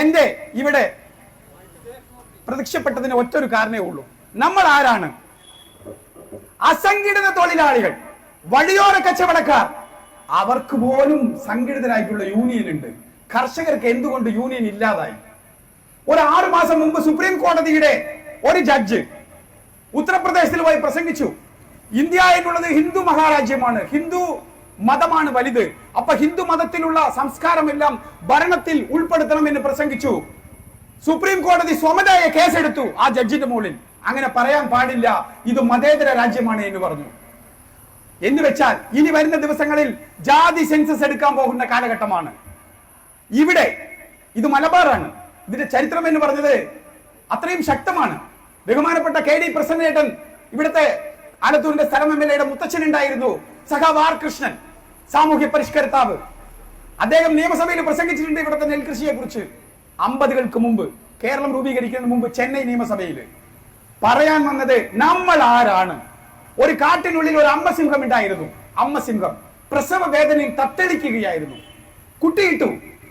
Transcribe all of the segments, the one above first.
എന്റെ ഇവിടെ പ്രത്യക്ഷപ്പെട്ടതിന് ഒറ്റൊരു കാരണമേ ഉള്ളൂ. നമ്മൾ ആരാണ്? അസംഘടിത തൊഴിലാളികൾ വഴിയോര കച്ചവടക്കാർ. അവർക്ക് പോലും സംഘടിതരായിട്ടുള്ള യൂണിയൻ ഉണ്ട്. കർഷകർക്ക് എന്തുകൊണ്ട് യൂണിയൻ ഇല്ലാതായി? ഒരു ആറു മാസം മുമ്പ് സുപ്രീം കോടതിയുടെ ഒരു ജഡ്ജ് ഉത്തർപ്രദേശിൽ പോയി പ്രസംഗിച്ചു. ഇന്ത്യ എന്നുള്ളത് ഹിന്ദു മഹാരാജ്യമാണ്. ഹിന്ദു മതമാണ് വലുത്. അപ്പൊ ഹിന്ദു മതത്തിലുള്ള സംസ്കാരമെല്ലാം ഭരണത്തിൽ ഉൾപ്പെടുത്തണമെന്ന് പ്രസംഗിച്ചു. സുപ്രീം കോടതി സ്വമതയെ കേസെടുത്തു ആ ജഡ്ജിന്റെ മുകളിൽ. അങ്ങനെ പറയാൻ പാടില്ല. ഇത് മതേതര രാജ്യമാണ് എന്ന് പറഞ്ഞു. എന്ന് വെച്ചാൽ ഇനി വരുന്ന ദിവസങ്ങളിൽ ജാതി സെൻസസ് എടുക്കാൻ പോകുന്ന കാലഘട്ടമാണ്. ഇവിടെ ഇത് മലബാറാണ്. ഇതിന്റെ ചരിത്രം എന്ന് പറഞ്ഞത് അത്രയും ശക്തമാണ്. ബഹുമാനപ്പെട്ട കെ ഡി പ്രസന്നേട്ടൻ ഇവിടുത്തെ ആലത്തൂരിന്റെ സ്ഥലം എം എൽ എയുടെ മുത്തച്ഛൻ ഉണ്ടായിരുന്നു. സഖാവ് ആർ കൃഷ്ണൻ. സാമൂഹ്യ പരിഷ്കർത്താവ്. അദ്ദേഹം നിയമസഭയിൽ പ്രസംഗിച്ചിട്ടുണ്ട് ഇവിടുത്തെ നെൽകൃഷിയെ കുറിച്ച് അമ്പതുകൾക്ക് മുമ്പ് കേരളം രൂപീകരിക്കുന്നതിന് മുമ്പ് ചെന്നൈ നിയമസഭയിൽ. പറയാൻ വന്നത് നമ്മൾ ആരാണ്? ഒരു കാട്ടിനുള്ളിൽ ഒരു അമ്മസിംഹം ഉണ്ടായിരുന്നു. അമ്മസിംഹം പ്രസവ വേദനയിൽ തത്തളിക്കുകയായിരുന്നു കുട്ടിയിട്ടു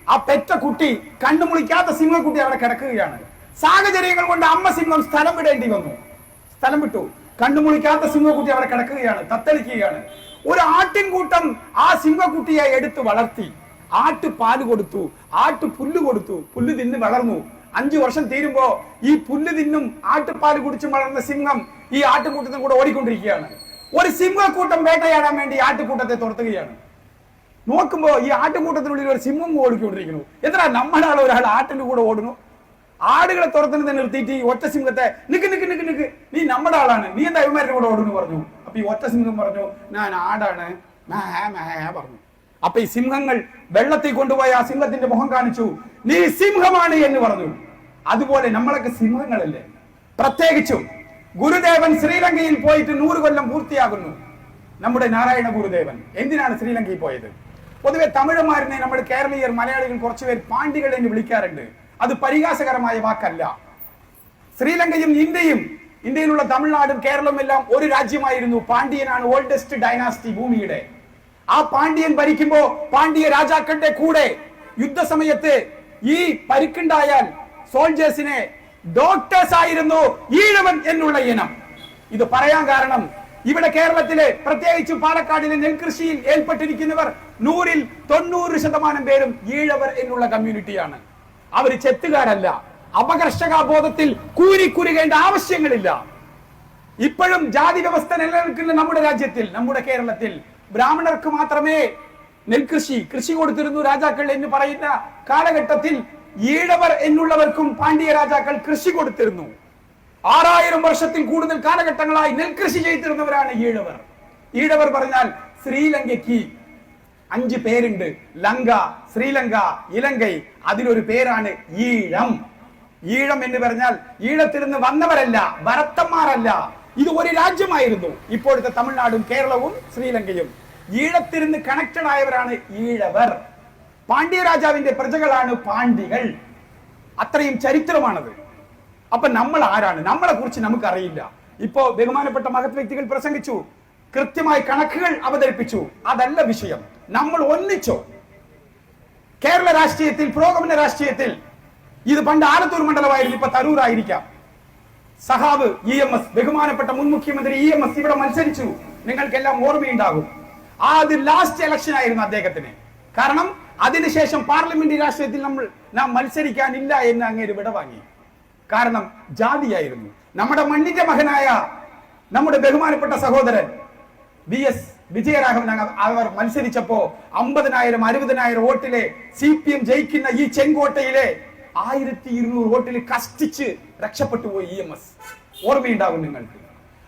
ആ പെറ്റ കുട്ടി കണ്ടുമുളിക്കാത്ത സിംഹക്കുട്ടി അവിടെ കിടക്കുകയാണ്. സാഹചര്യങ്ങൾ കൊണ്ട് അമ്മസിംഹം സ്ഥലം വിടേണ്ടി വന്നു. സ്ഥലം വിട്ടു. കണ്ടുമുളിക്കാത്ത സിംഹക്കുട്ടി അവിടെ കിടക്കുകയാണ് തത്തളിക്കുകയാണ് ഒരു ആട്ടിൻകൂട്ടം ആ സിംഹക്കുട്ടിയെ എടുത്ത് വളർത്തി. ആട്ട് പാൽ കൊടുത്തു. ആട്ട് പുല്ല് കൊടുത്തു. പുല്ല് തിന്ന് വളർന്നു. അഞ്ചു വർഷം തീരുമ്പോ ഈ പുല്ല് തിന്നും ആട്ടുപാൽ കുടിച്ചും വളർന്ന സിംഹം ഈ ആട്ടുകൂട്ടത്തിൽ കൂടെ ഓടിക്കൊണ്ടിരിക്കുകയാണ്. ഒരു സിംഹക്കൂട്ടം വേട്ടയാടാൻ വേണ്ടി ആട്ടുകൂട്ടത്തെ തുറത്തുകയാണ് നോക്കുമ്പോ ഈ ആട്ടുകൂട്ടത്തിനുള്ളിൽ ഒരു സിംഹം ഓടിക്കൊണ്ടിരിക്കുന്നു. എത്ര നമ്മുടെ ആൾ ഒരാൾ ആട്ടിന്റെ കൂടെ ഓടുന്നു? ആടുകളെ തുറത്തുന്നത് നിർത്തിയിട്ട് ഈ ഒറ്റ സിംഹത്തെ നിക്ക് നിക്ക് നിക്ക് നിക്ക്. നീ നമ്മുടെ ആളാണ്. നീ എന്താ അഭിമാരുടെ കൂടെ ഓടുന്നു പറഞ്ഞു. അപ്പൊ ഈ ഒറ്റ സിംഹം പറഞ്ഞു ഞാൻ ആടാണ്. പറഞ്ഞു. അപ്പൊ ഈ സിംഹങ്ങൾ വെള്ളത്തിൽ കൊണ്ടുപോയി ആ സിംഹത്തിന്റെ മുഖം കാണിച്ചു. നീ സിംഹമാണ് എന്ന് പറഞ്ഞു. അതുപോലെ നമ്മളൊക്കെ സിംഹങ്ങളല്ലേ? പ്രത്യേകിച്ചും ഗുരുദേവൻ ശ്രീലങ്കയിൽ പോയിട്ട് നൂറ് കൊല്ലം പൂർത്തിയാകുന്നു. നമ്മുടെ നാരായണ ഗുരുദേവൻ. എന്തിനാണ് ശ്രീലങ്കയിൽ പോയത്? പൊതുവെ തമിഴന്മാരനെ നമ്മൾ കേരളീയർ മലയാളികൾ കുറച്ചുപേർ പാണ്ഡികൾ എന്ന് വിളിക്കാറുണ്ട്. അത് പരിഹാസകരമായ വാക്കല്ല. ശ്രീലങ്കയും ഇന്ത്യയും ഇന്ത്യയിലുള്ള തമിഴ്നാടും കേരളവും എല്ലാം ഒരു രാജ്യമായിരുന്നു. പാണ്ഡ്യനാണ് ഓൾഡസ്റ്റ് ഡൈനാസ്റ്റി ഭൂമിയുടെ. ആ പാണ്ഡ്യൻ ഭരിക്കുമ്പോ പാണ്ഡ്യ രാജാക്കളുടെ കൂടെ യുദ്ധസമയത്ത് ഈ പരിക്കുണ്ടായാൽ സോൾജേഴ്സിനെ ഡോക്ടേഴ്സ് ആയിരുന്നു ഈഴവൻ എന്നുള്ള ഇനം. ഇത് പറയാൻ കാരണം ഇവിടെ കേരളത്തിലെ പ്രത്യേകിച്ച് പാലക്കാടിലെ നെൽകൃഷിയിൽ ഏൽപ്പെട്ടിരിക്കുന്നവർ നൂറിൽ തൊണ്ണൂറ് ശതമാനം പേരും ഈഴവർ എന്നുള്ള കമ്മ്യൂണിറ്റിയാണ് അവർ ചെത്തുകാരല്ല. അപകർഷകാബോധത്തിൽ കൂരിക്കുരുകേണ്ട ആവശ്യങ്ങളില്ല. ഇപ്പോഴും ജാതി വ്യവസ്ഥ നിലനിൽക്കുന്ന നമ്മുടെ രാജ്യത്തിൽ നമ്മുടെ കേരളത്തിൽ ബ്രാഹ്മണർക്ക് മാത്രമേ നെൽകൃഷി കൃഷി കൊടുത്തിരുന്നു രാജാക്കൾ എന്ന് പറയുന്ന കാലഘട്ടത്തിൽ ഈഴവർ എന്നുള്ളവർക്കും പാണ്ഡ്യ രാജാക്കൾ കൃഷി കൊടുത്തിരുന്നു. ആറായിരം വർഷത്തിൽ കൂടുതൽ കാലഘട്ടങ്ങളായി നെൽകൃഷി ചെയ്തിരുന്നവരാണ് ഈഴവർ. ഈഴവർ പറഞ്ഞാൽ ശ്രീലങ്കയ്ക്ക് അഞ്ച് പേരുണ്ട്. ലങ്ക ശ്രീലങ്ക ഇലങ്കൈ. അതിലൊരു പേരാണ് ഈഴം. ഈഴം എന്ന് പറഞ്ഞാൽ ഈഴത്തിൽ നിന്ന് വന്നവരല്ല വരത്തന്മാരല്ല. ഇത് ഒരു രാജ്യമായിരുന്നു. ഇപ്പോഴത്തെ തമിഴ്നാടും കേരളവും ശ്രീലങ്കയും. ഈഴത്തിൽ നിന്ന് കണക്റ്റഡ് ആയവരാണ് ഈഴവർ. പാണ്ഡ്യ രാജാവിന്റെ പ്രജകളാണ് പാണ്ഡികൾ. അത്രയും ചരിത്രമാണത്. അപ്പൊ നമ്മൾ ആരാണ്? നമ്മളെ കുറിച്ച് നമുക്ക് അറിയില്ല ഇപ്പോ ബഹുമാനപ്പെട്ട മഹത് വ്യക്തികൾ പ്രസംഗിച്ചു. കൃത്യമായി കണക്കുകൾ അവതരിപ്പിച്ചു. അതല്ല വിഷയം. നമ്മൾ ഒന്നിച്ചോ. കേരള രാഷ്ട്രീയത്തിൽ പുരോഗമന രാഷ്ട്രീയത്തിൽ ഇത് പണ്ട് ആലത്തൂർ മണ്ഡലമായിരുന്നു ഇപ്പൊ തരൂർ ആയിരിക്കാം സഹാബ് ഇ എം എസ് ബഹുമാനപ്പെട്ട മുൻ മുഖ്യമന്ത്രി ഇ എം എസ് ഇവിടെ മത്സരിച്ചു. നിങ്ങൾക്കെല്ലാം ഓർമ്മയുണ്ടാകും. ആ അത് ലാസ്റ്റ് ഇലക്ഷൻ ആയിരുന്നു അദ്ദേഹത്തിന്. കാരണം അതിനുശേഷം പാർലമെന്റ് രാഷ്ട്രീയത്തിൽ നമ്മൾ നാം മത്സരിക്കാനില്ല എന്ന് അങ്ങേര് വിടവാങ്ങി കാരണം ജാതിയായിരുന്നു. നമ്മുടെ മണ്ണിന്റെ മകനായ നമ്മുടെ ബഹുമാനപ്പെട്ട സഹോദരൻ വി എസ് വിജയരാഘവൻ അവർ മത്സരിച്ചപ്പോ അമ്പതിനായിരം അറുപതിനായിരം വോട്ടിലെ സി പി എം ജയിക്കുന്ന ഈ ചെങ്കോട്ടയിലെ ആയിരത്തി ഇരുന്നൂറ് വോട്ടിൽ കഷ്ടിച്ച് രക്ഷപ്പെട്ടു പോയി ഇ എം എസ്. ഓർമ്മയുണ്ടാവും നിങ്ങൾക്ക്.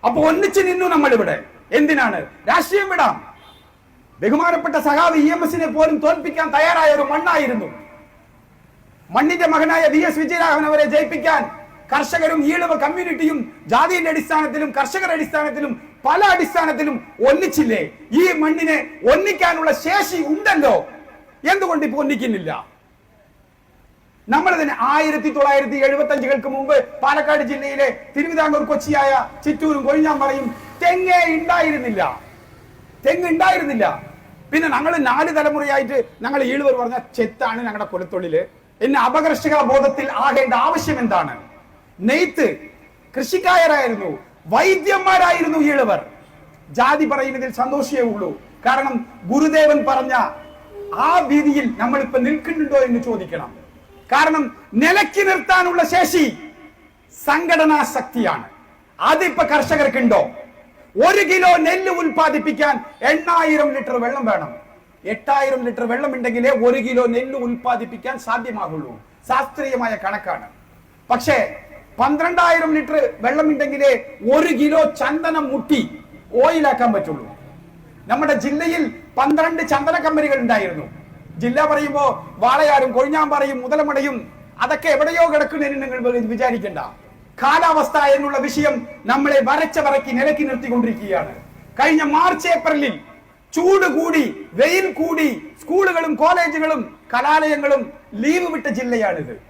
അപ്പൊ ഒന്നിച്ച് നിന്നു നമ്മൾ ഇവിടെ എന്തിനാണ്? രാഷ്ട്രീയം വിടാം. ബഹുമാനപ്പെട്ട സഹാബ് ഇ എം എസിനെ പോലും തോൽപ്പിക്കാൻ തയ്യാറായ ഒരു മണ്ണായിരുന്നു. മണ്ണിന്റെ മകനായ വി എസ് വിജയരാഘവൻ അവരെ ജയിപ്പിക്കാൻ കർഷകരും ഈളവ കമ്മ്യൂണിറ്റിയും ജാതിയുടെ അടിസ്ഥാനത്തിലും കർഷകരുടെ അടിസ്ഥാനത്തിലും പല അടിസ്ഥാനത്തിലും ഒന്നിച്ചില്ലേ? ഈ മണ്ണിനെ ഒന്നിക്കാനുള്ള ശേഷി ഉണ്ടല്ലോ. എന്തുകൊണ്ട് ഇപ്പൊ ഒന്നിക്കുന്നില്ല? നമ്മൾ തന്നെ ആയിരത്തി തൊള്ളായിരത്തി എഴുപത്തി അഞ്ചുകൾക്ക് മുമ്പ് പാലക്കാട് ജില്ലയിലെ തിരുവിതാംകൂർ കൊച്ചിയായ ചിറ്റൂരും കൊഴിഞ്ഞാമ്പറയും തെങ്ങേ ഉണ്ടായിരുന്നില്ല തെങ്ങ് ഉണ്ടായിരുന്നില്ല പിന്നെ ഞങ്ങൾ നാല് തലമുറയായിട്ട് ഞങ്ങൾ ഈഴുവർ പറഞ്ഞ ചെത്താണ് ഞങ്ങളുടെ കുലത്തൊഴിൽ എന്നെ അപകർഷക ബോധത്തിൽ ആകേണ്ട ആവശ്യം എന്താണ്? നെയ്ത്ത് കൃഷിക്കാരായിരുന്നു വൈദ്യന്മാരായിരുന്നു ഈഴവർ ജാതി പറയുന്നതിൽ സന്തോഷമേ ഉള്ളൂ. കാരണം ഗുരുദേവൻ പറഞ്ഞ ആ വീതിയിൽ നമ്മൾ ഇപ്പൊ നിൽക്കുന്നുണ്ടോ എന്ന് ചോദിക്കണം. കാരണം നിലയ്ക്ക് നിർത്താനുള്ള ശേഷി സംഘടനാ ശക്തിയാണ്. അതിപ്പോ കർഷകർക്കുണ്ടോ? ഒരു കിലോ നെല്ല് ഉൽപ്പാദിപ്പിക്കാൻ എണ്ണായിരം ലിറ്റർ വെള്ളം വേണം. എട്ടായിരം ലിറ്റർ വെള്ളം ഉണ്ടെങ്കിലേ ഒരു കിലോ നെല്ല് ഉൽപ്പാദിപ്പിക്കാൻ സാധ്യമാകുള്ളൂ ശാസ്ത്രീയമായ കണക്കാണ്. പക്ഷേ പന്ത്രണ്ടായിരം ലിറ്റർ വെള്ളം ഉണ്ടെങ്കിലേ ഒരു കിലോ ചന്ദനം മുട്ടി ഓയിലാക്കാൻ പറ്റുള്ളൂ. നമ്മുടെ ജില്ലയിൽ പന്ത്രണ്ട് ചന്ദന കമ്പനികൾ ഉണ്ടായിരുന്നു. ജില്ല പറയുമ്പോ വാളയാറും കൊഴിഞ്ഞാമ്പാറയും മുതലമടയും അതൊക്കെ എവിടെയോ കിടക്കുന്നതിന് നിങ്ങൾ വിചാരിക്കണ്ട. കാലാവസ്ഥ എന്നുള്ള വിഷയം നമ്മളെ വരച്ച വരക്കി നിലക്കി നിർത്തിക്കൊണ്ടിരിക്കുകയാണ്. കഴിഞ്ഞ മാർച്ച് ഏപ്രിലിൽ ചൂട് കൂടി വെയിൽ കൂടി സ്കൂളുകളും കോളേജുകളും കലാലയങ്ങളും ലീവ് വിട്ട ജില്ലയാണിത്.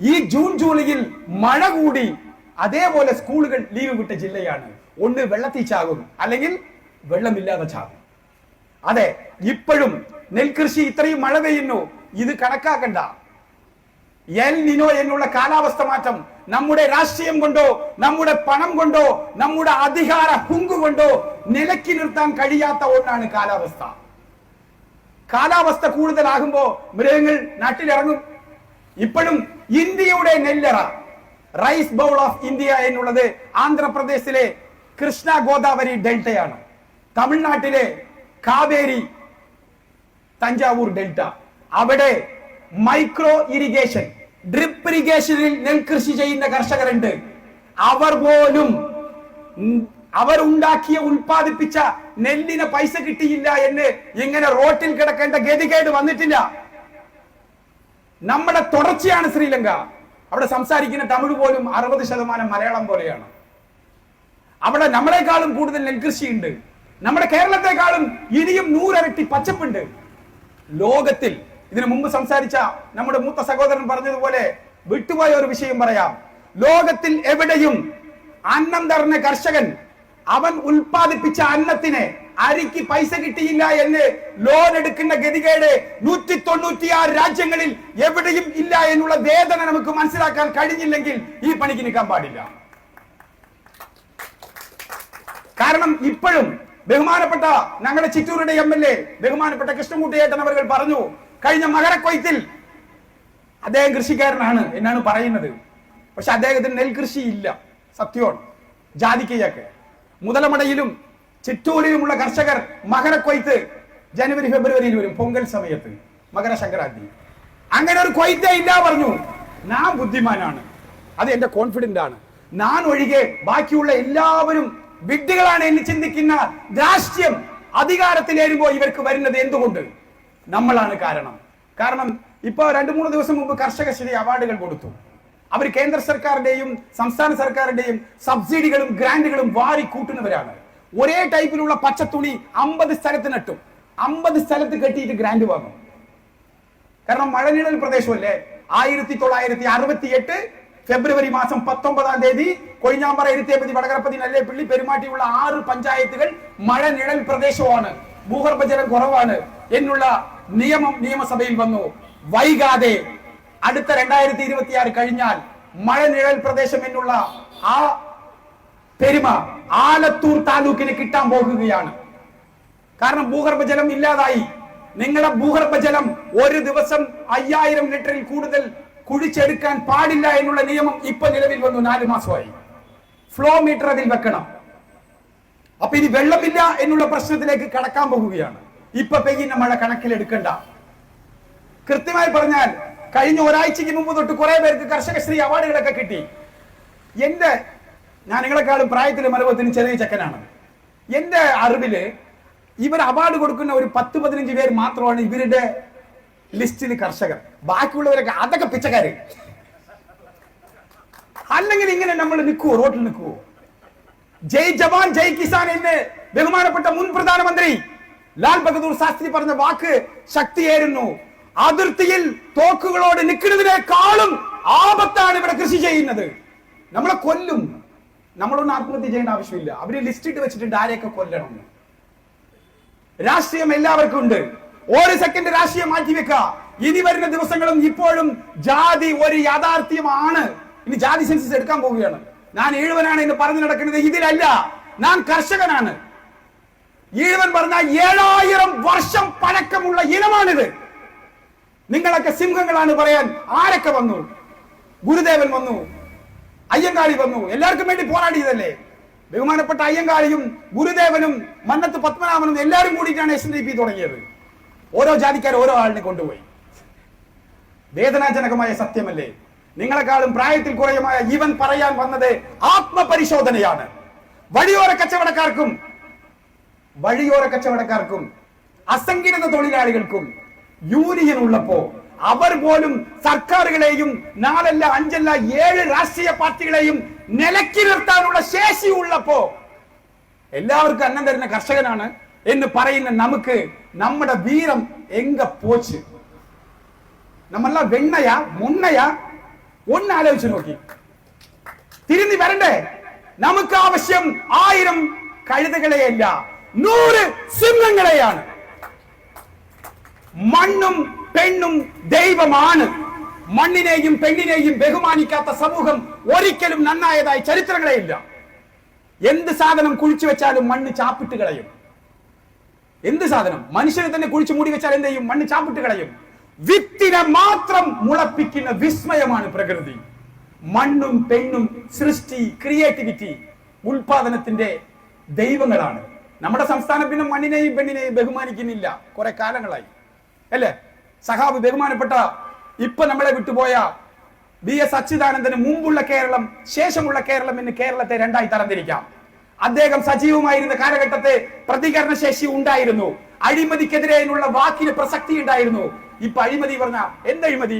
ഈ ജൂൺ ജൂലൈയിൽ മഴ കൂടി അതേപോലെ സ്കൂളുകൾ ലീവ് വിട്ട ജില്ലയാണ്. ഒന്ന് വെള്ളത്തിൽ ചാകും അല്ലെങ്കിൽ വെള്ളമില്ലാതെ ചാകും അതെ ഇപ്പോഴും നെൽകൃഷി ഇത്രയും മഴ പെയ്യുന്നു ഇത് കണക്കാക്കണ്ട. എൽ നിനോ എന്നുള്ള കാലാവസ്ഥ മാറ്റം നമ്മുടെ രാഷ്ട്രീയം കൊണ്ടോ നമ്മുടെ പണം കൊണ്ടോ നമ്മുടെ അധികാര ഹുങ്കു കൊണ്ടോ നിലക്കി നിർത്താൻ കഴിയാത്ത ഒന്നാണ് കാലാവസ്ഥ. കാലാവസ്ഥ കൂടുതലാകുമ്പോ മൃഗങ്ങൾ നാട്ടിലിറങ്ങും. ഇപ്പോഴും ഇന്ത്യയുടെ നെല്ലറ റൈസ് ബൗൾ ഓഫ് ഇന്ത്യ എന്നുള്ളത് ആന്ധ്രാപ്രദേശിലെ കൃഷ്ണ ഗോദാവരി ഡെൽറ്റയാണ്. തമിഴ്നാട്ടിലെ കാവേരി തഞ്ചാവൂർ ഡെൽറ്റ. അവിടെ മൈക്രോ ഇറിഗേഷൻ ഡ്രിപ്പ് ഇറിഗേഷനിൽ നെൽകൃഷി ചെയ്യുന്ന കർഷകരുണ്ട്. അവർ പോലും അവർ ഉണ്ടാക്കിയ ഉൽപ്പാദിപ്പിച്ച നെല്ലിന് പൈസ കിട്ടിയില്ല എന്ന് ഇങ്ങനെ റോട്ടിൽ കിടക്കേണ്ട ഗതികേട് വന്നിട്ടില്ല. നമ്മുടെ തുടർച്ചയാണ് ശ്രീലങ്ക. അവിടെ സംസാരിക്കുന്ന തമിഴ് പോലും അറുപത് ശതമാനം മലയാളം പോലെയാണ്. അവിടെ നമ്മളെക്കാളും കൂടുതൽ നെൽകൃഷിയുണ്ട്. നമ്മുടെ കേരളത്തെക്കാളും ഇനിയും നൂറരട്ടി പച്ചപ്പുണ്ട്. ലോകത്തിൽ ഇതിനു മുമ്പ് സംസാരിച്ച നമ്മുടെ മൂത്ത സഹോദരൻ പറഞ്ഞതുപോലെ വിട്ടുപോയ ഒരു വിഷയം പറയാം. ലോകത്തിൽ എവിടെയും അന്നം തറഞ്ഞ കർഷകൻ അവൻ ഉൽപാദിപ്പിച്ച അന്നത്തിന് അരിക്ക് പൈസ കിട്ടിയില്ല എന്ന് ലോൺ എടുക്കുന്ന ഗതികേട് നൂറ്റി തൊണ്ണൂറ്റിയാറ് രാജ്യങ്ങളിൽ എവിടെയും ഇല്ല എന്നുള്ള വേദന നമുക്ക് മനസ്സിലാക്കാൻ കഴിഞ്ഞില്ലെങ്കിൽ ഈ പണിക്ക് നിൽക്കാൻ പാടില്ല. കാരണം ഇപ്പോഴും ബഹുമാനപ്പെട്ട ഞങ്ങളുടെ ചിറ്റൂരുടെ എം എൽ എ ബഹുമാനപ്പെട്ട കൃഷ്ണൻകുട്ടിയേട്ടൻ അവർ പറഞ്ഞു കഴിഞ്ഞ മകരക്കൊയ്ത്തിൽ അദ്ദേഹം കൃഷിക്കാരനാണ് എന്നാണ് പറയുന്നത്. പക്ഷെ അദ്ദേഹത്തിന് നെൽകൃഷി ഇല്ല സത്യമാണ് ജാതിക്കയ്യൊക്കെ മുതലമടയിലും ചിറ്റൂരിലുമുള്ള കർഷകർ മകരക്കൊയ്ത്ത് ജനുവരി ഫെബ്രുവരിയിൽ വരും പൊങ്കൽ സമയത്ത് മകര സംക്രാന്തി അങ്ങനെ ഒരു കൊയ്ത്തേ ഇല്ല പറഞ്ഞു. ഞാൻ ബുദ്ധിമാനാണ്. അത് എന്റെ കോൺഫിഡന്റ് ആണ്. ഞാൻ ഒഴികെ ബാക്കിയുള്ള എല്ലാവരും വിഡ്ഢികളാണ് എന്ന് ചിന്തിക്കുന്ന രാഷ്ട്രീയം അധികാരത്തിലേറുമ്പോ ഇവർക്ക് വരുന്നത് എന്തുകൊണ്ട്? നമ്മളാണ് കാരണം. കാരണം ഇപ്പൊ രണ്ടു മൂന്ന് ദിവസം മുമ്പ് കർഷക ശ്രീ അവാർഡുകൾ കൊടുത്തു. അവർ കേന്ദ്ര സർക്കാരിന്റെയും സംസ്ഥാന സർക്കാരിന്റെയും സബ്സിഡികളും ഗ്രാന്റുകളും വാരി കൂട്ടുന്നവരാണ്. ഒരേ ടൈപ്പിലുള്ള പച്ചത്തുണി അമ്പത് സ്ഥലത്ത് നട്ടും. അമ്പത് സ്ഥലത്ത് കെട്ടിയിട്ട് ഗ്രാന്റ് വാങ്ങും. കാരണം മഴനിഴൽ പ്രദേശമല്ലേ? ആയിരത്തി തൊള്ളായിരത്തി അറുപത്തി എട്ട് ഫെബ്രുവരി മാസം പത്തൊമ്പതാം തീയതി കൊഴിഞ്ഞാമ്പറ എരുത്തേപ്പതി വടകരപ്പതി നല്ലേപ്പള്ളി പെരുമാറ്റിയുള്ള ആറ് പഞ്ചായത്തുകൾ മഴ നിഴൽ പ്രദേശമാണ് ഭൂഗർഭജലം കുറവാണ്. എന്നുള്ള നിയമം നിയമസഭയിൽ വന്നു. വൈകാതെ അടുത്ത രണ്ടായിരത്തി ഇരുപത്തിയാറ് കഴിഞ്ഞാൽ മഴ നിഴൽ പ്രദേശം എന്നുള്ള ആ പെരുമ ആലത്തൂർ താലൂക്കിന് കിട്ടാൻ പോകുകയാണ്. കാരണം ഭൂഗർഭജലം ഇല്ലാതായി. നിങ്ങളുടെ ഭൂഗർഭജലം ഒരു ദിവസം അയ്യായിരം ലിറ്ററിൽ കൂടുതൽ കുഴിച്ചെടുക്കാൻ പാടില്ല എന്നുള്ള നിയമം ഇപ്പൊ നിലവിൽ വന്നു നാല് മാസമായി. ഫ്ലോ മീറ്റർ അതിൽ വെക്കണം. അപ്പൊ ഇനി വെള്ളമില്ല എന്നുള്ള പ്രശ്നത്തിലേക്ക് കടക്കാൻ പോകുകയാണ് ഇപ്പൊ പെയ്യുന്ന മഴ കണക്കിലെടുക്കണ്ട. കൃത്യമായി പറഞ്ഞാൽ കഴിഞ്ഞ ഒരാഴ്ചക്ക് മുമ്പ് തൊട്ട് കുറെ പേർക്ക് കർഷകശ്രീ അവാർഡുകളൊക്കെ കിട്ടി. എന്റെ ഞാൻ നിങ്ങളെക്കാളും പ്രായത്തിലും അനുഭവത്തിനും ചെറിയ ചെക്കനാണ്. എന്റെ അറിവിൽ ഇവർ അവാർഡ് കൊടുക്കുന്ന ഒരു പത്ത് പതിനഞ്ച് പേര് മാത്രമാണ് ഇവരുടെ ലിസ്റ്റിൽ കർഷകർ. ബാക്കിയുള്ളവരൊക്കെ അതൊക്കെ പിച്ചക്കാര്. അല്ലെങ്കിൽ ഇങ്ങനെ നമ്മൾ നിൽക്കുവോ? റോട്ടിൽ നിൽക്കുവോ? ജയ് ജവാൻ ജയ് കിസാൻ എന്ന് ബഹുമാനപ്പെട്ട മുൻ പ്രധാനമന്ത്രി ലാൽ ബഹദൂർ ശാസ്ത്രി പറഞ്ഞ വാക്ക് ശക്തിയേറുന്നു. അതിർത്തിയിൽ തോക്കുകളോട് നിൽക്കുന്നതിനേക്കാളും ആപത്താണ് ഇവിടെ കൃഷി ചെയ്യുന്നത്. നമ്മളെ കൊല്ലും. നമ്മളൊന്നും ആത്മഹത്യ ചെയ്യേണ്ട ആവശ്യമില്ല. അവർ ലിസ്റ്റ് ഇട്ട് വെച്ചിട്ടുണ്ട് ആരെയൊക്കെ കൊല്ലണം. രാഷ്ട്രീയം എല്ലാവർക്കും ഉണ്ട്. ഒരു സെക്കൻഡ് രാഷ്ട്രീയം മാറ്റി വെക്ക ഇനി വരുന്ന ദിവസങ്ങളും ഇപ്പോഴും ജാതി ഒരു യാഥാർത്ഥ്യമാണ്. ഇനി ജാതി സെൻസസ് എടുക്കാൻ പോവുകയാണ്. ഞാൻ ഈഴുവനാണ് എന്ന് പറഞ്ഞു നടക്കുന്നത് ഇതിലല്ല. ഞാൻ കർഷകനാണ്. ഈഴുവൻ പറഞ്ഞ ഏഴായിരം വർഷം പഴക്കമുള്ള ഇനമാണിത്. നിങ്ങളൊക്കെ സിംഹങ്ങളാണ് പറയാൻ ആരൊക്കെ വന്നു? ഗുരുദേവൻ വന്നു. അയ്യങ്കാളി വന്നു. എല്ലാവർക്കും വേണ്ടി പോരാടിയതല്ലേ? ബഹുമാനപ്പെട്ട അയ്യങ്കാളിയും ഗുരുദേവനും മന്നത്ത് പത്മനാഭനും എല്ലാവരും കൂടിയിട്ടാണ് എസ് എൻ ഡി പി തുടങ്ങിയത്. ഓരോ ജാതിക്കാർ ഓരോ ആളിനെ കൊണ്ടുപോയി. വേദനാജനകമായ സത്യമല്ലേ? നിങ്ങളെക്കാളും പ്രായത്തിൽ കുറയുമായ ഇവൻ പറയാൻ വന്നത് ആത്മപരിശോധനയാണ്. വഴിയോര കച്ചവടക്കാർക്കും വഴിയോര കച്ചവടക്കാർക്കും അസംഘടിത തൊഴിലാളികൾക്കും യൂണിയൻ ഉള്ളപ്പോ അവർ പോലും സർക്കാരുകളെയും നാലല്ല അഞ്ചല്ല ഏഴ് രാഷ്ട്രീയ പാർട്ടികളെയും നിലക്കി നിർത്താനുള്ള ശേഷി ഉള്ളപ്പോ എല്ലാവർക്കും അന്നം തരുന്ന കർഷകനാണ് എന്ന് പറയുന്ന നമുക്ക് നമ്മുടെ വീരം എങ്ക പോച്ച്. നമ്മളെല്ലാം വെണ്ണയാ മുണ്ണയാ? ഒന്ന് ആലോചിച്ച് നോക്കി. തിരിഞ്ഞു വരണ്ടേ? നമുക്ക് ആവശ്യം ആയിരം കഴുതകളെയല്ല നൂറ് സിംഹങ്ങളെയാണ്. മണ്ണും പെണ്ണും ദൈവമാണ്. മണ്ണിനെയും പെണ്ണിനെയും ബഹുമാനിക്കാത്ത സമൂഹം ഒരിക്കലും നന്നായതായി ചരിത്രങ്ങളെയില്ല എന്ത് സാധനം കുഴിച്ചു വെച്ചാലും മണ്ണ് ചാപ്പിട്ട് കളയും. എന്ത് സാധനം? മനുഷ്യനെ തന്നെ കുഴിച്ചു മൂടി വെച്ചാൽ എന്ത് ചെയ്യും? മണ്ണ് ചാപ്പിട്ട് കളയും. വിത്തിനെ മാത്രം മുളപ്പിക്കുന്ന വിസ്മയമാണ് പ്രകൃതി. മണ്ണും പെണ്ണും സൃഷ്ടി ക്രിയേറ്റിവിറ്റി ഉൽപാദനത്തിന്റെ ദൈവങ്ങളാണ്. നമ്മുടെ സംസ്ഥാനം പിന്നെ മണ്ണിനെയും പെണ്ണിനെയും ബഹുമാനിക്കുന്നില്ല. കുറെ കാലങ്ങളായി. അല്ലേ? സഹാബ് ബഹുമാനപ്പെട്ട ഇപ്പൊ നമ്മളെ വിട്ടുപോയ ബി എസ് അച്യുതാനന്ദന് മുമ്പുള്ള കേരളം ശേഷമുള്ള കേരളം എന്ന് കേരളത്തെ രണ്ടായി തരംതിരിക്കാം. അദ്ദേഹം സജീവമായിരുന്ന കാലഘട്ടത്തെ പ്രതികരണ ശേഷി ഉണ്ടായിരുന്നു. അഴിമതിക്കെതിരെയുള്ള വാക്കിന് പ്രസക്തി ഉണ്ടായിരുന്നു. ഇപ്പൊ അഴിമതി പറഞ്ഞ എന്ത് അഴിമതി?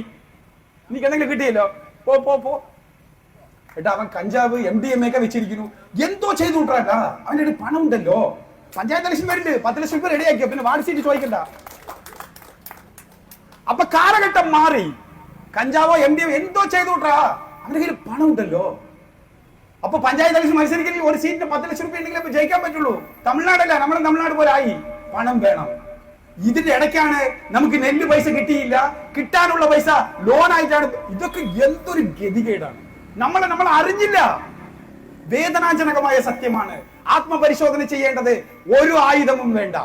നീക്ക് എന്തെങ്കിലും കിട്ടിയല്ലോ? പോ പോ പോ. എട്ടാ അവൻ കഞ്ചാവ് എം ഡി എം ഒക്കെ വെച്ചിരിക്കുന്നു. എന്തോ ചെയ്തു വിട്ടാ അവന്റെ ഒരു പണം ഉണ്ടല്ലോ പഞ്ചായത്ത് ലക്ഷം പേരുണ്ട് പത്ത് ലക്ഷം രൂപ റെഡിയാക്കിയ? പിന്നെ വാർഡ് സീറ്റ് ചോദിക്കണ്ട. അപ്പൊ കാലഘട്ടം മാറി. കഞ്ചാവോ എം ഡി എന്തോ ചെയ്തു വിട്ടാ അവന്റെ കയ്യിൽ പണം ഉണ്ടല്ലോ അപ്പൊ പഞ്ചായത്ത് ഇലക്ഷൻ മത്സരിക്കണമെങ്കിൽ ഒരു സീറ്റിന് പത്ത് ലക്ഷം രൂപ ഉണ്ടെങ്കിൽ അപ്പൊ ജയിക്കാൻ പറ്റുള്ളൂ. തമിഴ്നാടല്ല നമ്മുടെ തമിഴ്നാട് പോലെ ആയി. പണം വേണം. ഇതിന്റെ ഇടയ്ക്കാണ് നമുക്ക് നെല്ല് പൈസ കിട്ടിയില്ല. കിട്ടാനുള്ള പൈസ ലോൺ ആയിട്ടാണ്. ഇതൊക്കെ എന്തൊരു ഗതികേടാണ്. നമ്മളെ നമ്മൾ അറിഞ്ഞില്ല. വേദനാജനകമായ സത്യമാണ്. ആത്മപരിശോധന ചെയ്യേണ്ടത് ഒരു ആയുധവും വേണ്ട.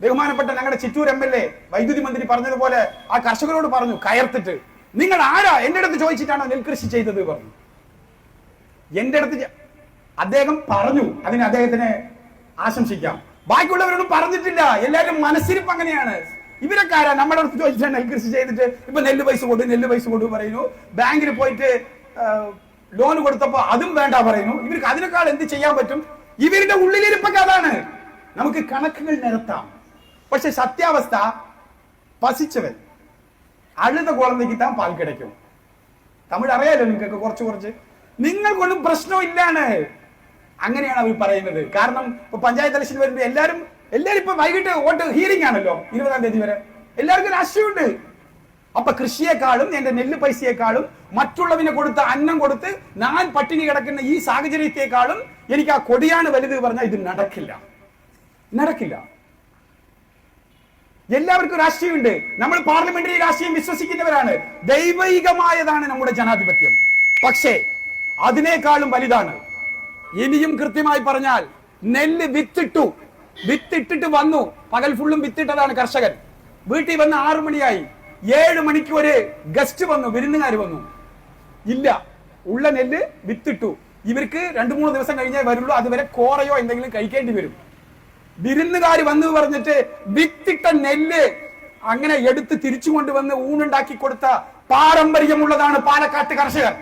ബഹുമാനപ്പെട്ട ഞങ്ങളുടെ ചിറ്റൂർ എം എൽ എ വൈദ്യുതി മന്ത്രി പറഞ്ഞതുപോലെ ആ കർഷകരോട് പറഞ്ഞു കയർത്തിട്ട്. നിങ്ങൾ ആരാ? എന്റെ അടുത്ത് ചോദിച്ചിട്ടാണോ നെൽകൃഷി ചെയ്തത് പറഞ്ഞു. എന്റെ അടുത്ത് അദ്ദേഹം പറഞ്ഞു. അതിന് അദ്ദേഹത്തിന് ആശംസിക്കാം. ബാക്കിയുള്ളവരൊന്നും പറഞ്ഞിട്ടില്ല. എല്ലാവരും മനസ്സിരിപ്പ് അങ്ങനെയാണ്. ഇവരൊക്കെ ആരാ? നമ്മുടെ അടുത്ത് ചോദിച്ചാൽ നെൽകൃഷി ചെയ്തിട്ട് ഇപ്പൊ നെല്ല് പൈസ കൊടു നെല്ല് പൈസ കൊടു പറയുന്നു. ബാങ്കിൽ പോയിട്ട് ലോൺ കൊടുത്തപ്പോ അതും വേണ്ട പറയുന്നു. ഇവർക്ക് അതിനേക്കാൾ എന്ത് ചെയ്യാൻ പറ്റും? ഇവരുടെ ഉള്ളിലിരിപ്പൊക്കെ അതാണ്. നമുക്ക് കണക്കുകൾ നിരത്താം. പക്ഷെ സത്യാവസ്ഥ പസിച്ചവൻ അഴുത കുളന്തയ്ക്ക് താൻ പാൽ കിടക്കും തമിഴ് അറിയാലോ നിങ്ങൾക്ക് കുറച്ച് കുറച്ച്? നിങ്ങൾക്കൊന്നും പ്രശ്നമില്ലാണ് അങ്ങനെയാണ് അവർ പറയുന്നത്. കാരണം ഇപ്പൊ പഞ്ചായത്ത് ഇലക്ഷൻ വരുമ്പോൾ എല്ലാവരും എല്ലാവരും ഇപ്പൊ വൈകിട്ട് വോട്ട് ഹിയറിംഗ് ആണല്ലോ ഇരുപതാം തീയതി വരെ. എല്ലാവർക്കും രാഷ്ട്രീയമുണ്ട് അപ്പൊ കൃഷിയെക്കാളും എന്റെ നെല്ല് പൈസയെക്കാളും മറ്റുള്ളവനെ കൊടുത്ത അന്നം കൊടുത്ത് ഞാൻ പട്ടിണി കിടക്കുന്ന ഈ സാഹചര്യത്തെക്കാളും എനിക്ക് ആ കൊടിയാണ് വലുത് പറഞ്ഞാൽ ഇത് നടക്കില്ല. നടക്കില്ല. എല്ലാവർക്കും രാഷ്ട്രീയമുണ്ട് നമ്മൾ പാർലമെന്ററി രാഷ്ട്രീയം വിശ്വസിക്കുന്നവരാണ്. ദൈവികമായതാണ് നമ്മുടെ ജനാധിപത്യം. പക്ഷേ അതിനേക്കാളും വലുതാണ്. ഇനിയും കൃത്യമായി പറഞ്ഞാൽ നെല്ല് വിത്തിട്ടു. വിത്തിട്ടിട്ട് വന്നു. പകൽ ഫുള്ളും വിത്തിട്ടതാണ് കർഷകൻ. വീട്ടിൽ വന്ന് ആറു മണിയായി. ഏഴ് മണിക്ക് ഒരു ഗസ്റ്റ് വന്നു. വിരുന്നുകാർ വന്നു. ഇല്ല. ഉള്ള നെല്ല് വിത്തിട്ടു. ഇവർക്ക് രണ്ടു മൂന്ന് ദിവസം കഴിഞ്ഞേ വരുള്ളൂ. അതുവരെ കോറയോ എന്തെങ്കിലും കഴിക്കേണ്ടി വരും. വിരുന്നുകാർ വന്നു പറഞ്ഞിട്ട് വിത്തിട്ട നെല്ല് അങ്ങനെ എടുത്ത് തിരിച്ചു കൊണ്ടുവന്ന് ഊണുണ്ടാക്കി കൊടുത്ത പാരമ്പര്യമുള്ളതാണ് പാലക്കാട്ട് കർഷകർ.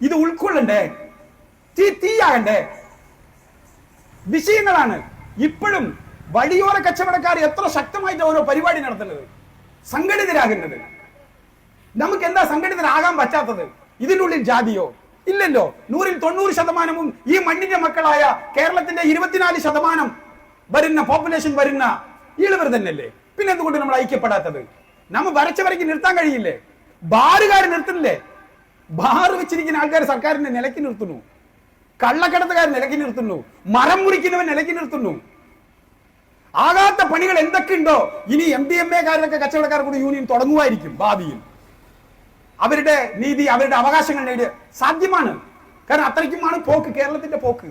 ഇത് ഉൾക്കൊള്ളണ്ടേ? തീ തീയാകണ്ടേ? വിഷയങ്ങളാണ്. ഇപ്പോഴും വഴിയോര കച്ചവടക്കാർ എത്ര ശക്തമായിട്ട് ഓരോ പരിപാടി നടത്തുന്നത്? സംഘടിതരാകുന്നത്. നമുക്ക് എന്താ സംഘടിതരാകാൻ പറ്റാത്തത്? ഇതിനുള്ളിൽ ജാതിയോ? ഇല്ലല്ലോ. നൂറിൽ തൊണ്ണൂറ് ശതമാനവും ഈ മണ്ണിന്റെ മക്കളായ കേരളത്തിന്റെ ഇരുപത്തിനാല് ശതമാനം വരുന്ന പോപ്പുലേഷൻ വരുന്ന ഈളവർ തന്നെയല്ലേ? പിന്നെ എന്തുകൊണ്ട് നമ്മൾ ഐക്യപ്പെടാത്തത്? നമ്മ വരച്ച വരയ്ക്ക് നിർത്താൻ കഴിയില്ലേ? ബാറുകാർ നിർത്തുന്നില്ലേ ബാറ് വെച്ചിരിക്കുന്ന ആൾക്കാർ സർക്കാരിന്റെ നിലയ്ക്ക് നിർത്തുന്നു. കള്ളക്കടത്തുകാർ നിലയ്ക്ക് നിർത്തുന്നു. മരം മുറിക്കുന്നവൻ നിലയ്ക്ക് നിർത്തുന്നു. ആകാത്ത പണികൾ എന്തൊക്കെയുണ്ടോ ഇനി എം ഡി എം എക്കാരനൊക്കെ കച്ചവടക്കാർ കൂടി യൂണിയൻ തുടങ്ങുമായിരിക്കും ഭാവിയിൽ. അവരുടെ നീതി അവരുടെ അവകാശങ്ങൾ നേടിയ സാധ്യമാണ്. കാരണം അത്രയ്ക്കുമാണ് പോക്ക് കേരളത്തിന്റെ പോക്ക്.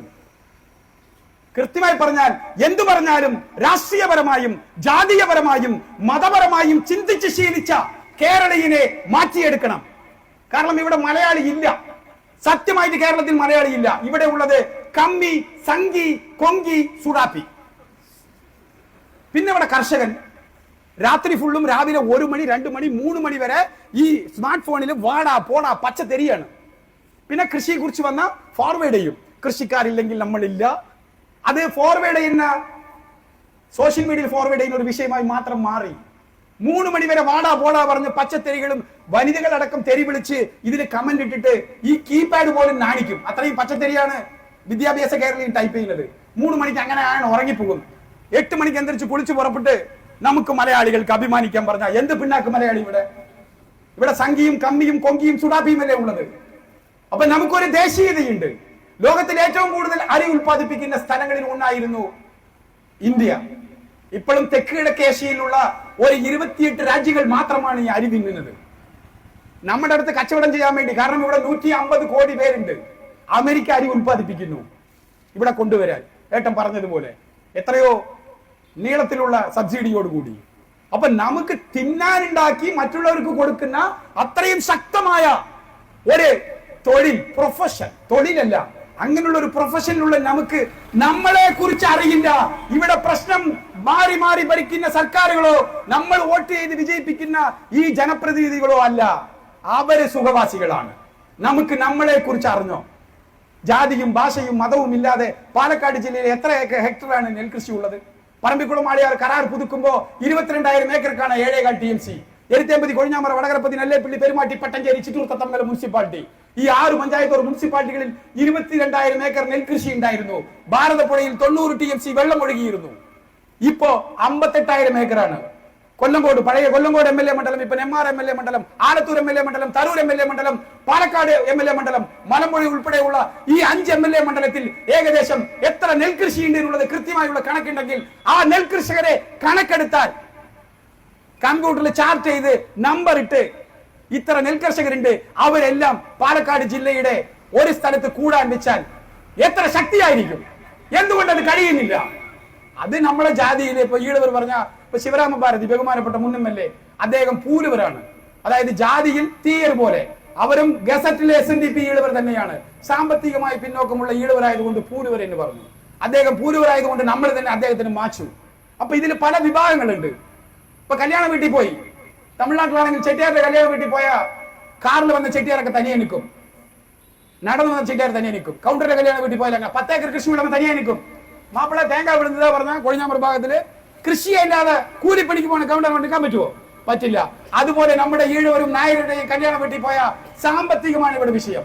കൃത്യമായി പറഞ്ഞാൽ എന്തു പറഞ്ഞാലും രാഷ്ട്രീയപരമായും ജാതീയപരമായും മതപരമായും ചിന്തിച്ച് ശീലിച്ച കേരളീയനെ മാറ്റിയെടുക്കണം. കാരണം ഇവിടെ മലയാളി ഇല്ല. സത്യമായിട്ട് കേരളത്തിൽ മലയാളി ഇല്ല. ഇവിടെ ഉള്ളത് കമ്മി സംഗി കൊങ്കി സുഡാപ്പി പിന്നെ ഇവിടെ കർഷകൻ. രാത്രി ഫുള്ളും രാവിലെ ഒരു മണി രണ്ട് മണി മൂന്ന് മണി വരെ ഈ സ്മാർട്ട് ഫോണിൽ വാടാ പോടാ പച്ച തെരിയാണ്. പിന്നെ കൃഷിയെ കുറിച്ച് വന്ന ഫോർവേഡ് ചെയ്യും. കൃഷിക്കാരില്ലെങ്കിൽ നമ്മളില്ല. അത് ഫോർവേഡ് ചെയ്യുന്ന സോഷ്യൽ മീഡിയയിൽ ഫോർവേഡ് ചെയ്യുന്ന ഒരു വിഷയമായി മാത്രം മാറി. മൂന്ന് മണി വരെ വാടാ പോടാ പറഞ്ഞ് പച്ചത്തെരികളും വനിതകളടക്കം തെരി വിളിച്ച് ഇതിൽ കമന്റ് ഇട്ടിട്ട് ഈ കീപാഡ് പോലും നാണിക്കും. അത്രയും പച്ചത്തെരിയാണ് വിദ്യാഭ്യാസ കേരളീയം ടൈപ്പ് ചെയ്യുന്നത്. മൂന്ന് മണിക്ക് അങ്ങനെ ആണ് ഉറങ്ങിപ്പോകും എട്ട് മണിക്ക് എന്തരിച്ച് കുളിച്ച് പുറപ്പെട്ട് നമുക്ക് മലയാളികൾക്ക് അഭിമാനിക്കാൻ പറഞ്ഞ എന്ത് പിന്നാക്ക് മലയാളി ഇവിടെ? ഇവിടെ സംഖ്യയും കമ്മിയും കൊങ്കിയും സുഡാപ്പിയും അല്ലേ ഉള്ളത്? അപ്പൊ നമുക്കൊരു ദേശീയതയുണ്ട്. ലോകത്തിൽ ഏറ്റവും കൂടുതൽ അരി ഉൽപ്പാദിപ്പിക്കുന്ന സ്ഥലങ്ങളിൽ ഒന്നായിരുന്നു ഇന്ത്യ. ഇപ്പോഴും തെക്ക് കിഴക്ക് ഏഷ്യയിലുള്ള ഒരു ഇരുപത്തിയെട്ട് രാജ്യങ്ങൾ മാത്രമാണ് ഈ അരി തിന്നുന്നത്. നമ്മുടെ അടുത്ത് കച്ചവടം ചെയ്യാൻ വേണ്ടി കാരണം ഇവിടെ നൂറ്റി അമ്പത് കോടി പേരുണ്ട്. അമേരിക്ക അരി ഉൽപ്പാദിപ്പിക്കുന്നു. ഇവിടെ കൊണ്ടുവരാൻ. ഏട്ടൻ പറഞ്ഞതുപോലെ എത്രയോ നീളത്തിലുള്ള സബ്സിഡിയോടുകൂടി. അപ്പൊ നമുക്ക് തിന്നാനുണ്ടാക്കി മറ്റുള്ളവർക്ക് കൊടുക്കുന്ന അത്രയും ശക്തമായ ഒരു തൊഴിൽ പ്രൊഫഷൻ തൊഴിലല്ല. അങ്ങനെയുള്ള ഒരു പ്രൊഫഷനിലുള്ള നമുക്ക് നമ്മളെ കുറിച്ച് അറിയില്ല. ഇവിടെ പ്രശ്നം മാറി മാറി ഭരിക്കുന്ന സർക്കാരുകളോ നമ്മൾ വോട്ട് ചെയ്ത് വിജയിപ്പിക്കുന്ന ഈ ജനപ്രതിനിധികളോ അല്ല. അവർ സുഖവാസികളാണ്. നമുക്ക് നമ്മളെ കുറിച്ച് അറിഞ്ഞോ? ജാതിയും ഭാഷയും മതവും ഇല്ലാതെ പാലക്കാട് ജില്ലയിൽ എത്ര ഏക്കർ ഹെക്ടറാണ് നെൽകൃഷി ഉള്ളത്? പറമ്പിക്കുളം ആളിയാർ കരാർ പുതുക്കുമ്പോ ഇരുപത്തിരണ്ടായിരം ഏക്കർക്കാണ് ഏഴേകാൽ ടി എം സി. എരുത്തേമ്പതി കൊഴിഞ്ഞാമറ വടകരപ്പതി നെല്ലേപ്പള്ളി പെരുമാറ്റി പട്ടഞ്ചേരി ചിറ്റൂർ തത്തമംഗലം മുനിസിപ്പാലിറ്റി. ഈ ആറ് പഞ്ചായത്ത് മുനിസിപ്പാലിറ്റികളിൽ ഇരുപത്തിരണ്ടായിരം ഏക്കർ നെൽകൃഷി ഉണ്ടായിരുന്നു. ഭാരതപ്പുഴയിൽ തൊണ്ണൂറ് ടി എം സി വെള്ളം ഒഴുകിയിരുന്നു. ഇപ്പോ അമ്പത്തെട്ടായിരം ഏക്കറാണ്. കൊല്ലങ്കോട് പഴയ കൊല്ലങ്കോട് എം എൽ എ മണ്ഡലം ഇപ്പൊ ആർ എം എൽ എ മണ്ഡലം ആലത്തൂർ എം എൽ എ മണ്ഡലം തരൂർ എം എൽ എ മണ്ഡലം പാലക്കാട് എം എൽ എ മണ്ഡലം മലമ്പുഴ ഉൾപ്പെടെയുള്ള ഈ അഞ്ച് എം എൽ എ മണ്ഡലത്തിൽ ഏകദേശം എത്ര നെൽകൃഷി ഉണ്ട് എന്നുള്ളത് കൃത്യമായുള്ള കണക്കുണ്ടെങ്കിൽ ആ നെൽകൃഷകരെ കണക്കെടുത്താൽ കമ്പ്യൂട്ടറിൽ ചാർട്ട് ചെയ്ത് നമ്പർ ഇട്ട് ഇത്ര നെൽകർഷകരുണ്ട്. അവരെല്ലാം പാലക്കാട് ജില്ലയുടെ ഒരു സ്ഥലത്ത് കൂടാൻ വെച്ചാൽ എത്ര ശക്തിയായിരിക്കും? എന്തുകൊണ്ട് അത് കഴിയുന്നില്ല? അത് നമ്മളെ ജാതിയിലെ ഇപ്പൊ ഈഴവർ പറഞ്ഞ ഇപ്പൊ ശിവരാമ ഭാരതി ബഹുമാനപ്പെട്ട മുൻ എം എൽ എ അദ്ദേഹം പൂലുവരാണ് അതായത് ജാതിയിൽ തീയർ പോലെ. അവരും ഗസറ്റിലെ എസ് എൻ ഡി പി ഈഴവർ തന്നെയാണ്. സാമ്പത്തികമായി പിന്നോക്കമുള്ള ഈഴവരായതുകൊണ്ട് പൂലുവർ എന്ന് പറഞ്ഞു. അദ്ദേഹം പൂലുവരായതുകൊണ്ട് നമ്മൾ തന്നെ അദ്ദേഹത്തിന് മാച്ചു. അപ്പൊ ഇതിൽ പല വിഭാഗങ്ങളുണ്ട്. ഇപ്പൊ കല്യാണ വീട്ടിൽ പോയി. തമിഴ്നാട്ടിലാണെങ്കിൽ ചെട്ടിയാരുടെ കല്യാണം വീട്ടിൽ പോയ കാറിൽ വന്ന ചെട്ടിയാരൊക്കെ തനിയെ നിൽക്കും. നടന്നു വന്ന ചെട്ടിയാർ തനിയെ നിൽക്കും. കൗണ്ടറിന്റെ കല്യാണ വീട്ടിൽ പോയാലും പത്തേക്കർ കൃഷി വിടുമ്പോൾ തനിയെ നിൽക്കും. മാപ്പിള തേങ്ങ വിടുന്നതാ പറഞ്ഞാൽ കൊഴിഞ്ഞാമർ ഭാഗത്തിൽ കൃഷി അല്ലാതെ കൂലിപ്പണിക്ക് പോണ കൗണ്ടർ കൊണ്ടിരിക്കാൻ പറ്റുമോ പറ്റില്ല. അതുപോലെ നമ്മുടെ ഈഴവരും നായരുടെയും കല്യാണം വീട്ടിൽ പോയ സാമ്പത്തികമാണ് ഇവിടെ വിഷയം.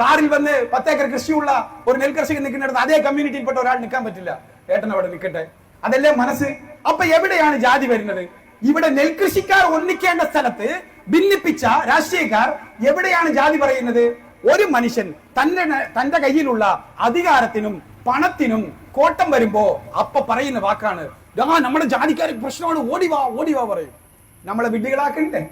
കാറിൽ വന്ന് പത്തേക്കർ കൃഷിയുള്ള ഒരു നെൽകർഷകൻ നിൽക്കുന്നിടത്ത് അതേ കമ്മ്യൂണിറ്റിയിൽപ്പെട്ട ഒരാൾ നിൽക്കാൻ പറ്റില്ല. ഏട്ടൻ അവിടെ നിൽക്കട്ടെ. അതല്ലേ മനസ്സ്? അപ്പൊ എവിടെയാണ് ജാതി വരുന്നത്? ഇവിടെ നെൽകൃഷിക്കാർ ഒന്നിക്കേണ്ട സ്ഥലത്ത് ഭിന്നിപ്പിച്ച രാഷ്ട്രീയക്കാർ എവിടെയാണ് ജാതി പറയുന്നത്? ഒരു മനുഷ്യൻ തന്റെ തന്റെ കയ്യിലുള്ള അധികാരത്തിനും പണത്തിനും കോട്ടം വരുമ്പോ അപ്പൊ പറയുന്ന വാക്കാണ് ആ നമ്മുടെ ജാതിക്കാർക്ക് പ്രശ്നമാണ് ഓടിവാ ഓടിവാ പറയും. നമ്മളെ വിഡ്ഢികളാക്കണ്ടേ?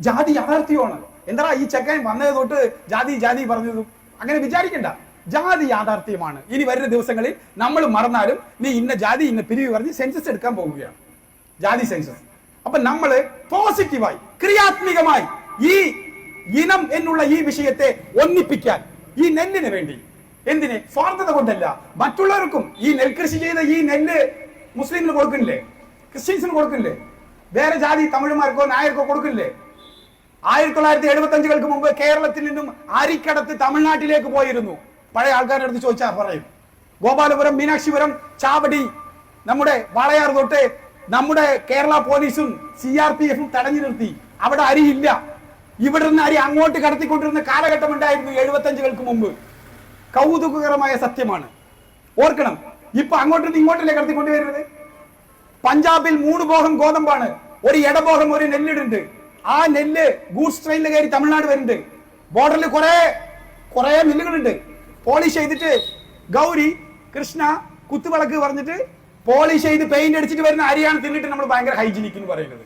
ജാതി യാഥാർത്ഥ്യമാണ്. എന്താ ഈ ചെക്കൻ വന്നത് തൊട്ട് ജാതി ജാതി പറഞ്ഞതും? അങ്ങനെ വിചാരിക്കണ്ട. ജാതി യാഥാർത്ഥ്യമാണ്. ഇനി വരുന്ന ദിവസങ്ങളിൽ നമ്മൾ മറന്നാലും നീ ഇന്ന ജാതി ഇന്ന പിരിവ് പറഞ്ഞ് സെൻസസ് എടുക്കാൻ പോവുകയാണ്. ജാതി സെൻസസ്. അപ്പൊ നമ്മൾ പോസിറ്റീവായി ക്രിയാത്മികമായി ഈ ഇനം എന്നുള്ള ഈ വിഷയത്തെ ഒന്നിപ്പിക്കാൻ ഈ നെല്ലിന് വേണ്ടി. എന്തിന്? സ്വാർത്ഥത കൊണ്ടല്ല. മറ്റുള്ളവർക്കും ഈ നെൽകൃഷി ചെയ്ത ഈ നെല്ല് മുസ്ലിമിന് കൊടുക്കില്ലേ? ക്രിസ്ത്യൻസിന് കൊടുക്കില്ലേ? വേറെ ജാതി തമിഴ്മാർക്കോ നായർക്കോ കൊടുക്കില്ലേ? ആയിരത്തി തൊള്ളായിരത്തി എഴുപത്തി അഞ്ചുകൾക്ക് മുമ്പ് കേരളത്തിൽ നിന്നും അരിക്കടത്ത് തമിഴ്നാട്ടിലേക്ക് പോയിരുന്നു. പഴയ ആൾക്കാരുടെ അടുത്ത് ചോദിച്ചാൽ പറയും. ഗോപാലപുരം മീനാക്ഷിപുരം ചാവടി നമ്മുടെ വാളയാർ തൊട്ട് നമ്മുടെ കേരള പോലീസും സി ആർ പി എഫും തടഞ്ഞു നിർത്തി. അവിടെ അരിയില്ല. ഇവിടെ നിന്ന് അരി അങ്ങോട്ട് കടത്തിക്കൊണ്ടിരുന്ന കാലഘട്ടം ഉണ്ടായിരുന്നു എഴുപത്തി അഞ്ചുകൾക്ക് മുമ്പ്. കൗതുകകരമായ സത്യമാണ്. ഓർക്കണം ഇപ്പൊ അങ്ങോട്ട് നിന്ന് ഇങ്ങോട്ടല്ലേ കടത്തിക്കൊണ്ടുവരുന്നത്? പഞ്ചാബിൽ മൂന്ന് ബോഹം ഗോതമ്പാണ്. ഒരു ഇടബോഹം ഒരു നെല്ലിടുണ്ട്. ആ നെല്ല് ഗൂഡ്സ് ട്രെയിനിൽ കയറി തമിഴ്നാട് വരുന്നുണ്ട്. ബോർഡറിൽ കുറെ കുറെ മില്ലുകളുണ്ട് പോളിഷ് ചെയ്തിട്ട് ഗൗരി കൃഷ്ണ കുത്തുവിളക്ക് പറഞ്ഞിട്ട് പോളിഷ് ചെയ്ത് പെയിന്റ് അടിച്ചിട്ട് വരുന്ന അരിയാണ് തിന്നിട്ട് നമ്മൾ ഭയങ്കര ഹൈജീനിക് എന്ന് പറയുന്നത്.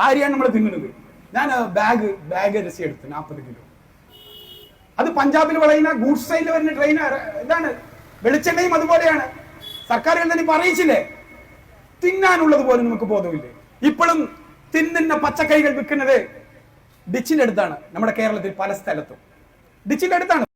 ആ അരിയാണ് നമ്മൾ തിന്നുന്നത്. ഞാൻ ബാഗ് ബാഗ് രസി എടുത്ത് നാൽപ്പത് കിലോ. അത് പഞ്ചാബിൽ വളയുന്ന ഗൂഡ്സ് ട്രെയിനിൽ വരുന്ന ട്രെയിൻ ഇതാണ്. വെളിച്ചെണ്ണയും അതുപോലെയാണ്. സർക്കാർ തന്നെ പറയിച്ചില്ലേ? തിന്നാനുള്ളത് പോലും നമുക്ക് ബോധമില്ലേ? ഇപ്പോഴും തിന്നുന്ന പച്ചക്കറികൾ വിൽക്കുന്നത് ഡിച്ചിന്റെ അടുത്താണ് നമ്മുടെ കേരളത്തിൽ പല സ്ഥലത്തും. ഡിച്ചിന്റെ അടുത്താണ്.